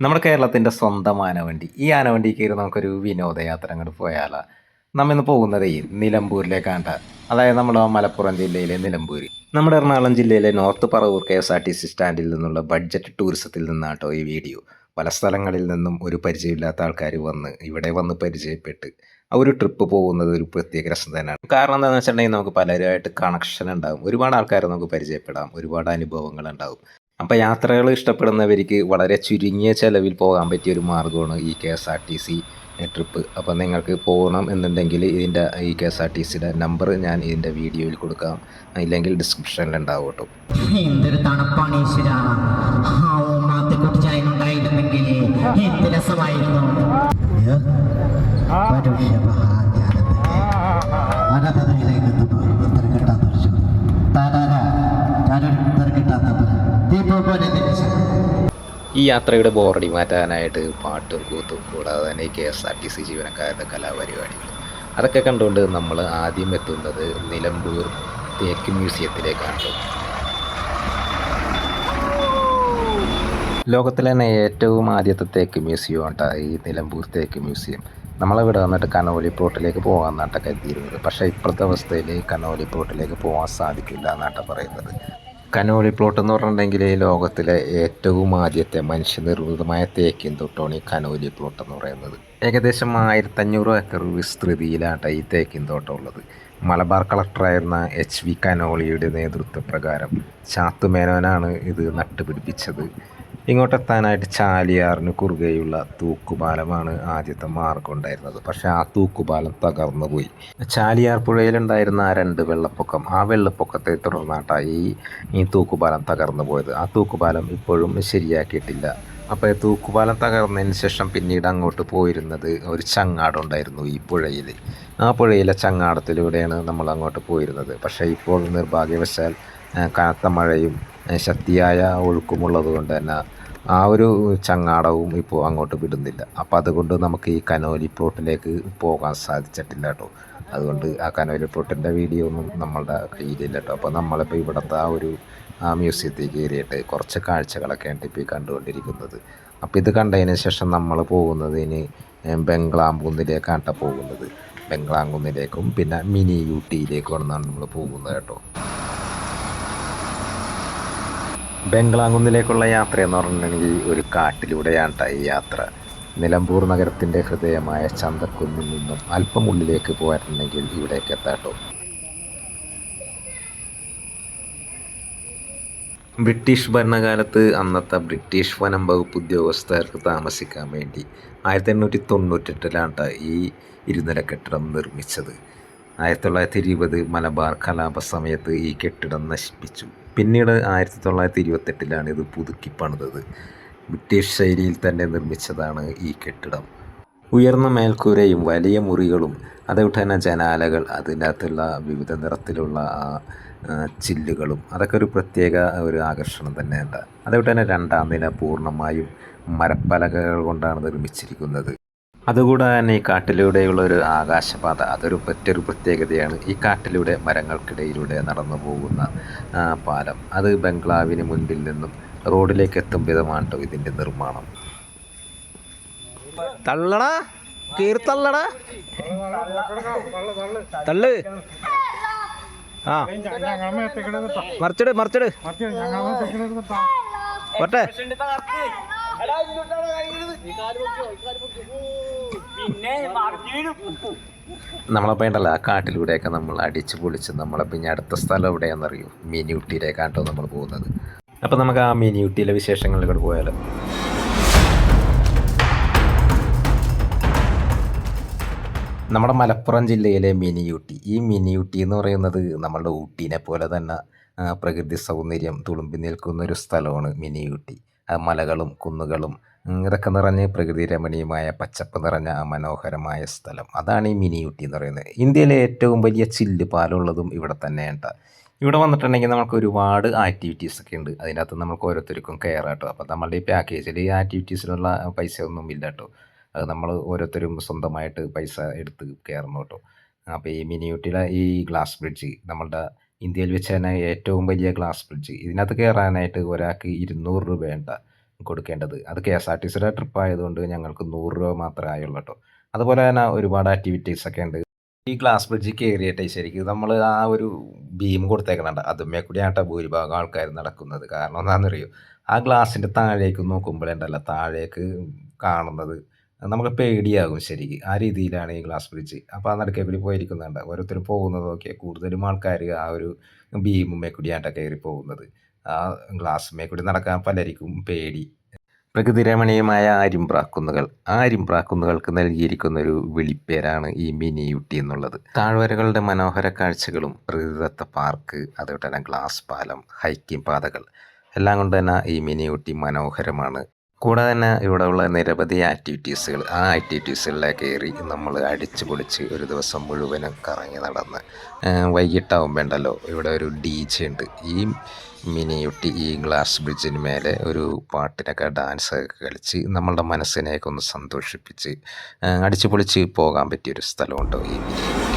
നമ്മുടെ കേരളത്തിന്റെ സ്വന്തം ആനവണ്ടി. ഈ ആനവണ്ടി കയറി നമുക്കൊരു വിനോദയാത്ര അങ്ങോട്ട് പോയാലോ. നമ്മ ഇന്ന് പോകുന്നതേ നിലമ്പൂരിലേക്കാണ്ട. അതായത് നമ്മുടെ മലപ്പുറം ജില്ലയിലെ നിലമ്പൂർ നമ്മുടെ എറണാകുളം ജില്ലയിലെ north Paravur K S R T C സ്റ്റാൻഡിൽ നിന്നുള്ള ബഡ്ജറ്റ് ടൂറിസത്തിൽ നിന്നാട്ടോ ഈ വീഡിയോ. പല സ്ഥലങ്ങളിൽ നിന്നും ഒരു പരിചയമില്ലാത്ത ആൾക്കാർ വന്ന് ഇവിടെ വന്ന് പരിചയപ്പെട്ട് ആ ഒരു ട്രിപ്പ് പോകുന്നത് ഒരു പ്രത്യേക രസം തന്നെയാണ്. കാരണം എന്താണെന്ന് വെച്ചിട്ടുണ്ടെങ്കിൽ നമുക്ക് പലരുമായിട്ട് കണക്ഷൻ ഉണ്ടാകും ഒരുപാട് ആൾക്കാരെ നമുക്ക് പരിചയപ്പെടാം. ഒരുപാട് അനുഭവങ്ങൾ ഉണ്ടാകും അപ്പോൾ യാത്രകൾ ഇഷ്ടപ്പെടുന്നവർക്ക് വളരെ ചുരുങ്ങിയ ചെലവിൽ പോകാൻ പറ്റിയ ഒരു മാർഗമാണ് ഈ K S R T C trip അപ്പോൾ നിങ്ങൾക്ക് പോകണം എന്നുണ്ടെങ്കിൽ ഇതിന്റെ ഈ കെ എസ് ആർ ടി സിയുടെ നമ്പർ ഞാൻ ഇതിന്റെ വീഡിയോയിൽ കൊടുക്കാം. ഇല്ലെങ്കിൽ ഡിസ്ക്രിപ്ഷനിൽ ഉണ്ടാവും കേട്ടോ. എന്തൊരു തണുപ്പാണ് ഈശ്വര. ആ ഓമാത്തെ ചായ ഉണ്ടായിരുന്നെങ്കിൽ എന്ത് രസമായിരുന്നു ഈ യാത്രയുടെ ബോറടി മാറ്റാനായിട്ട് പാട്ടും കൂത്തും കൂടാതെ തന്നെ K S R T C ജീവനക്കാരുടെ കലാപരിപാടികൾ. അതൊക്കെ കണ്ടുകൊണ്ട് നമ്മൾ ആദ്യം എത്തുന്നത് നിലമ്പൂർ തേക്ക് മ്യൂസിയത്തിലേക്കാണ്. ലോകത്തിലെ തന്നെ ഏറ്റവും ആദ്യത്തെ തേക്ക് മ്യൂസിയം ഉണ്ടായി നിലമ്പൂർ തേക്ക് മ്യൂസിയം നമ്മളിവിടെ വന്നിട്ട് കനോലി പ്ലോട്ടിലേക്ക് പോകാൻ നാട്ടൊക്കെ കരുതിയിരുന്നത് പക്ഷേ ഇപ്പോഴത്തെ അവസ്ഥയിൽ കനോലി പ്ലോട്ടിലേക്ക് പോകാൻ സാധിക്കില്ല എന്നാട്ട പറയുന്നത്. കനോലി പ്ലോട്ട് എന്ന് പറഞ്ഞിട്ടുണ്ടെങ്കിൽ ലോകത്തിലെ ഏറ്റവും ആദ്യത്തെ മനുഷ്യനിർമ്മിതമായ തേക്കിൻ തോട്ടമാണ് ഈ കനോലി പ്ലോട്ട് എന്ന് പറയുന്നത്. ഏകദേശം ആയിരത്തഞ്ഞൂറ് ഏക്കർ വിസ്തൃതിയിലാണ് ഈ തേക്കിൻ തോട്ടം ഉള്ളത്. മലബാർ കളക്ടറായിരുന്ന എച്ച് വി കനോളിയുടെ നേതൃത്വപ്രകാരം ചാത്തുമേനോനാണ് ഇത് നട്ടുപിടിപ്പിച്ചത്. ഇങ്ങോട്ടെത്താനായിട്ട് ചാലിയാറിന് കുറുകെയുള്ള തൂക്കുപാലമാണ് ആദ്യത്തെ മാർഗം ഉണ്ടായിരുന്നത്. പക്ഷേ ആ തൂക്കുപാലം തകർന്നു പോയി. ചാലിയാർ പുഴയിലുണ്ടായിരുന്ന ആ രണ്ട് വെള്ളപ്പൊക്കം ആ വെള്ളപ്പൊക്കത്തെ തുടർന്നാട്ടാണ് ഈ ഈ തൂക്കുപാലം തകർന്നു പോയത്. ആ തൂക്കുപാലം ഇപ്പോഴും ശരിയാക്കിയിട്ടില്ല. അപ്പോൾ തൂക്കുപാലം തകർന്നതിന് ശേഷം പിന്നീട് അങ്ങോട്ട് പോയിരുന്നത് ഒരു ചങ്ങാടുണ്ടായിരുന്നു ഈ പുഴയിൽ ആ പുഴയിലെ ചങ്ങാടത്തിലൂടെയാണ് നമ്മൾ അങ്ങോട്ട് പോയിരുന്നത്. പക്ഷേ ഇപ്പോൾ നിർഭാഗ്യവശാൽ കനത്ത മഴയും ശക്തിയായ ഒഴുക്കുമുള്ളത് തന്നെ ആ ഒരു ചങ്ങാടവും ഇപ്പോൾ അങ്ങോട്ട് വിടുന്നില്ല. അപ്പോൾ അതുകൊണ്ട് നമുക്ക് ഈ കനോലി പ്ലോട്ടിലേക്ക് പോകാൻ സാധിച്ചിട്ടില്ല കേട്ടോ. അതുകൊണ്ട് ആ കനോലി പ്ലോട്ടിന്റെ വീഡിയോ ഒന്നും നമ്മളുടെ കയ്യിലില്ല കേട്ടോ. അപ്പോൾ നമ്മളിപ്പോൾ ഇവിടുത്തെ ആ ഒരു ആ മ്യൂസിയത്തിൽ കയറിയിട്ട് കുറച്ച് കാഴ്ചകളൊക്കെയാണ് ഇപ്പോൾ കണ്ടുകൊണ്ടിരിക്കുന്നത്. അപ്പോൾ ഇത് കണ്ടതിന് ശേഷം നമ്മൾ പോകുന്നത് ഇനി ബംഗ്ലാംകുന്നിലേക്കാണ് പോകുന്നത്. ബംഗ്ലാംകുന്നിലേക്കും പിന്നെ മിനി യൂട്ടിയിലേക്കുമാണ് നമ്മൾ പോകുന്നത് കേട്ടോ. ബംഗ്ലാംകുന്നിലേക്കുള്ള യാത്ര എന്ന് പറഞ്ഞിട്ടുണ്ടെങ്കിൽ ഒരു കാട്ടിലൂടെയാണ് ഈ യാത്ര. നിലമ്പൂർ നഗരത്തിന്റെ ഹൃദയമായ ചന്തക്കുന്നിൽ നിന്നും അല്പം ഉള്ളിലേക്ക് പോയിട്ടുണ്ടെങ്കിൽ ഇവിടേക്ക് എത്താട്ടോ ബ്രിട്ടീഷ് ഭരണകാലത്ത് അന്നത്തെ ബ്രിട്ടീഷ് വനം വകുപ്പ് ഉദ്യോഗസ്ഥർക്ക് താമസിക്കാൻ വേണ്ടി ആയിരത്തി എണ്ണൂറ്റി തൊണ്ണൂറ്റെട്ടിലാണ് ഈ ഇരുനില കെട്ടിടം നിർമ്മിച്ചത്. ആയിരത്തി തൊള്ളായിരത്തി ഇരുപത് മലബാർ കലാപ സമയത്ത് ഈ കെട്ടിടം നശിപ്പിച്ചു. പിന്നീട് ആയിരത്തി തൊള്ളായിരത്തി ഇരുപത്തെട്ടിലാണ് ഇത് പുതുക്കി പണിതത്. ബ്രിട്ടീഷ് ശൈലിയിൽ തന്നെ നിർമ്മിച്ചതാണ് ഈ കെട്ടിടം. ഉയർന്ന മേൽക്കൂരയും വലിയ മുറികളും അതുകൊണ്ട് തന്നെ ജനാലകൾ അതിനകത്തുള്ള വിവിധ നിറത്തിലുള്ള ചില്ലുകളും അതൊക്കെ ഒരു പ്രത്യേക ഒരു ആകർഷണം തന്നെയുണ്ട്. അതുകൊണ്ട് തന്നെ രണ്ടാം നില പൂർണമായും മരപ്പലകകൾ കൊണ്ടാണ് നിർമ്മിച്ചിരിക്കുന്നത്. അതുകൂടാതെ തന്നെ ഈ കാട്ടിലൂടെയുള്ള ഒരു ആകാശപാത അതൊരു മറ്റൊരു പ്രത്യേകതയാണ്. ഈ കാട്ടിലൂടെ മരങ്ങൾക്കിടയിലൂടെ നടന്നു പോകുന്ന പാലം. അത് ബംഗ്ലാവിന് മുൻപിൽ നിന്നും റോഡിലേക്ക് എത്തും വിധമാണ് ഇതിന്റെ നിർമ്മാണം. തള്ളടാ കീർത്തള്ളടാ തള്ളടാ. തള്ളു. ആ. മറിച്ചിട് മറിച്ചിട്. ഒട്ടെ നമ്മളപ്പോൾ ഉണ്ടല്ലോ ആ കാട്ടിലൂടെയൊക്കെ നമ്മൾ അടിച്ച് പൊളിച്ച് നമ്മളെ പിന്നെ അടുത്ത സ്ഥലം എവിടെയാണെന്നറിയോ? മിനി ഊട്ടിയിലേക്കാട്ടോ നമ്മൾ പോകുന്നത്. അപ്പോൾ നമുക്ക് ആ മിനി ഊട്ടിയിലെ വിശേഷങ്ങളിലൂടെ പോയാലോ? നമ്മുടെ മലപ്പുറം ജില്ലയിലെ മിനിയൂട്ടി. ഈ മിനിയൂട്ടി എന്ന് പറയുന്നത് നമ്മളുടെ ഊട്ടീനെ പോലെ തന്നെ പ്രകൃതി സൗന്ദര്യം തുളുമ്പി നിൽക്കുന്ന ഒരു സ്ഥലമാണ് മിനിയൂട്ടി. മലകളും കുന്നുകളും ഇതൊക്കെ നിറഞ്ഞ് പ്രകൃതി രമണീയമായ പച്ചപ്പ് നിറഞ്ഞ മനോഹരമായ സ്ഥലം. അതാണ് ഈ മിനി ഊട്ടി എന്ന് പറയുന്നത്. ഇന്ത്യയിലെ ഏറ്റവും വലിയ ചില്ല് പാലുള്ളതും ഇവിടെ തന്നെയാണ് ഇവിടെ വന്നിട്ടുണ്ടെങ്കിൽ നമുക്ക് ഒരുപാട് ആക്ടിവിറ്റീസ് ഒക്കെ ഉണ്ട്. അതിനകത്ത് നമുക്ക് ഓരോരുത്തർക്കും കെയർ ആട്ടോ അപ്പോൾ നമ്മളുടെ ഈ പാക്കേജിൽ ഈ ആക്ടിവിറ്റീസിനുള്ള പൈസ ഒന്നും ഇല്ല കേട്ടോ അത് നമ്മൾ ഓരോരുത്തരും സ്വന്തമായിട്ട് പൈസ എടുത്ത് കയറുന്നു കേട്ടോ അപ്പോൾ ഈ മിനി ഊട്ടിയിലെ ഈ ഗ്ലാസ് ബ്രിഡ്ജ് നമ്മളുടെ ഇന്ത്യയിൽ വെച്ച് തന്നെ ഏറ്റവും വലിയ ഗ്ലാസ് ബ്രിഡ്ജ്. ഇതിനകത്ത് കയറാനായിട്ട് ഒരാൾക്ക് ഇരുന്നൂറ് രൂപയുണ്ട കൊടുക്കേണ്ടത്. അത് കെ എസ് ആർ ടി സിയുടെ ട്രിപ്പ് ആയതുകൊണ്ട് ഞങ്ങൾക്ക് നൂറ് രൂപ മാത്രമേ ആയുള്ളൂ കേട്ടോ അതുപോലെ തന്നെ ഒരുപാട് ആക്ടിവിറ്റീസ് ഒക്കെ ഉണ്ട്. ഈ ഗ്ലാസ് ബ്രിഡ്ജ് കയറിയിട്ടേ ശരിക്കും നമ്മൾ ആ ഒരു ബീം കൊടുത്തേക്കണുണ്ട്. അതുമേ കൂടിയാട്ടോ ഭൂരിഭാഗം ആൾക്കാർ നടക്കുന്നത്. കാരണം എന്താണെന്നറിയോ? ആ ഗ്ലാസിന്റെ താഴേക്ക് നോക്കുമ്പോഴേണ്ടല്ല താഴേക്ക് കാണുന്നത് നമുക്ക് പേടിയാകും ശരിക്ക്. ആ രീതിയിലാണ് ഈ ഗ്ലാസ് ബ്രിഡ്ജ്. അപ്പോൾ ആ നടുക്കേ കൂടി പോയിരിക്കുന്നുണ്ട്. ഓരോരുത്തർ പോകുന്നത് നോക്കിയാൽ കൂടുതലും ആൾക്കാർ ആ ഒരു ബീമുമേ കൂടിയായിട്ടാണ് കയറി പോകുന്നത്. ആ ഗ്ലാസ്മേ കൂടി നടക്കാൻ പലർക്കും പേടി. പ്രകൃതിരമണീയമായ ആര്യമ്പ്രാക്കുന്നുകൾ. ആ ആര്യമ്പ്രാക്കുന്നുകൾക്ക് നൽകിയിരിക്കുന്ന ഒരു വിളിപ്പേരാണ് ഈ മിനി യുട്ടി എന്നുള്ളത്. താഴ്വരകളുടെ മനോഹര കാഴ്ചകളും പ്രകൃതിദത്ത പാർക്ക് അതുപോലെ തന്നെ ഗ്ലാസ് പാലം ഹൈക്കിംഗ് പാതകൾ എല്ലാം കൊണ്ട് തന്നെ ഈ മിനി മനോഹരമാണ്. കൂടാതെ തന്നെ ഇവിടെ ഉള്ള നിരവധി ആക്ടിവിറ്റീസുകൾ ആ ആക്ടിവിറ്റീസുകളിലേക്ക് കയറി നമ്മൾ അടിച്ചു പൊളിച്ച് ഒരു ദിവസം മുഴുവനും കറങ്ങി നടന്ന് വൈകിട്ടാവുമ്പോൾ ഉണ്ടല്ലോ ഇവിടെ ഒരു ഡി ജെ ഉണ്ട്. ഈ മിനിയുട്ടി ഈ ഗ്ലാസ് ബ്രിഡ്ജിന് മേലെ ഒരു പാട്ടിനൊക്കെ ഡാൻസ് ഒക്കെ കളിച്ച് നമ്മളുടെ മനസ്സിനെയൊക്കെ ഒന്ന് സന്തോഷിപ്പിച്ച് അടിച്ചു പൊളിച്ച് പോകാൻ പറ്റിയൊരു സ്ഥലമുണ്ടോ ഈ മിനി